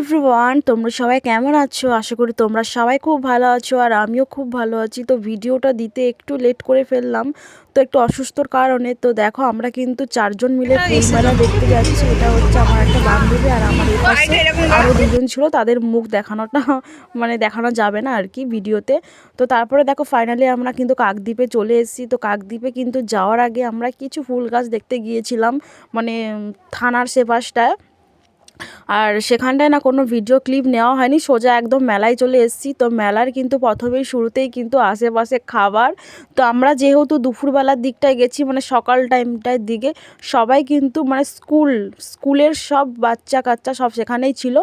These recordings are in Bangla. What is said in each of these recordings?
এভরিওয়ান তোমরা সবাই কেমন আছো? আশা করি তোমরা সবাই খুব ভালো আছো আর আমিও খুব ভালো আছি। তো ভিডিওটা দিতে একটু লেট করে ফেললাম তো একটু অসুস্থর কারণে। তো দেখো আমরা কিন্তু চারজন মিলে ফুলমেলা দেখতে যাচ্ছি। এটা হচ্ছে আমার একটা বান্ধবী আর আমার আরও দুজন ছিল। তাদের মুখ দেখানোটা মানে দেখানো যাবে না আর কি ভিডিওতে। তো তারপরে দেখো ফাইনালি আমরা কিন্তু কাকদ্বীপে চলে এসেছি। তো কাকদ্বীপে কিন্তু যাওয়ার আগে আমরা কিছু ফুল গাছ দেখতে গিয়েছিলাম। মানে থানার সে পাশটায়। আর সেখানটায় না কোনো ভিডিও ক্লিপ নেওয়া হয়নি, সোজা একদম মেলায় চলে এসেছি। তো মেলার কিন্তু প্রথমেই শুরুতেই কিন্তু আশেপাশে খাবার। তো আমরা যেহেতু দুপুরবেলার দিকটায় গেছি মানে সকাল টাইমটার দিকে, সবাই কিন্তু মানে স্কুল স্কুলের সব বাচ্চা কাচ্চা সব সেখানেই ছিল।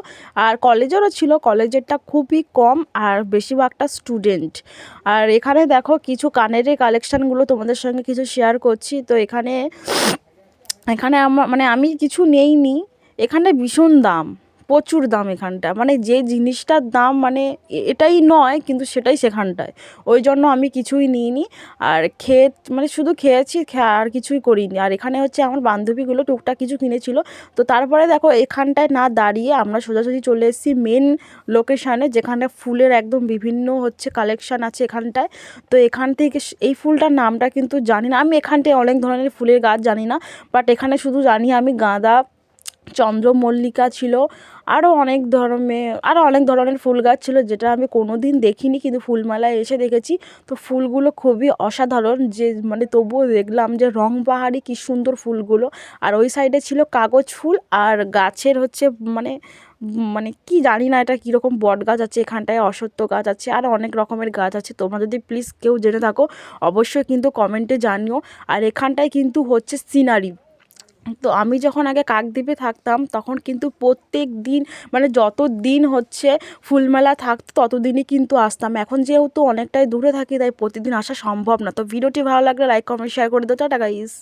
আর কলেজেরও ছিল কলেজেরটা খুবই কম আর বেশিরভাগটা স্টুডেন্ট আর এখানে দেখো কিছু কানেরের কালেকশানগুলো তোমাদের সঙ্গে কিছু শেয়ার করছি। তো এখানে এখানে আমার মানে আমি কিছু নেইনি। এখানে ভীষণ দাম, প্রচুর দাম এখানটা মানে যে জিনিসটার দাম মানে এটাই নয়, কিন্তু সেটাই সেখানটায়। ওই জন্য আমি কিছুই নিইনি। আর খেয়ে মানে শুধু খেয়েছি আর কিছুই করিনি। আর এখানে হচ্ছে আমার বান্ধবীগুলো টুকটাক কিছু কিনেছিল। তো তারপরে দেখো, এখানটায় না দাঁড়িয়ে আমরা সোজাসুজি চলে এসেছি মেন লোকেশানে যেখানে ফুলের একদম বিভিন্ন হচ্ছে কালেকশান আছে এখানটায়। তো এখান থেকে এই ফুলটার নামটা কিন্তু জানি না। আমি এখানটায় অনেক ধরনের ফুলের গাছ জানি না বাট এখানে শুধু জানি আমি গাঁদা চন্দ্রমল্লিকা ছিল আরও অনেক ধরনের আরও অনেক ধরনের ফুল গাছ ছিল যেটা আমি কোনো দিন দেখিনি, কিন্তু ফুলমালায় এসে দেখেছি। তো ফুলগুলো খুবই অসাধারণ যে মানে তবুও দেখলাম যে রং বাহারি কী সুন্দর ফুলগুলো। আর ওই সাইডে ছিল কাগজ ফুল আর গাছের হচ্ছে মানে মানে কি জানি না এটা কীরকম বট গাছ আছে, এখানটায় অসত্য গাছ আছে, আর অনেক রকমের গাছ আছে। তোমরা যদি প্লিজ কেউ জেনে থাকো, অবশ্যই কিন্তু কমেন্টে জানিও। আর এখানটায় কিন্তু হচ্ছে সিনারি। তো আমি যখন আগে কাকদ্বীপে থাকতাম, তখন কিন্তু প্রত্যেক দিন মানে যত দিন হচ্ছে ফুলমেলা থাকতো, ততদিনই কিন্তু আসতাম। এখন যেহেতু অনেকটাই দূরে থাকি, তাই প্রতিদিন আসা সম্ভব না। তো ভিডিওটি ভালো লাগলে লাইক কমেন্ট শেয়ার করে দিও। Tata guys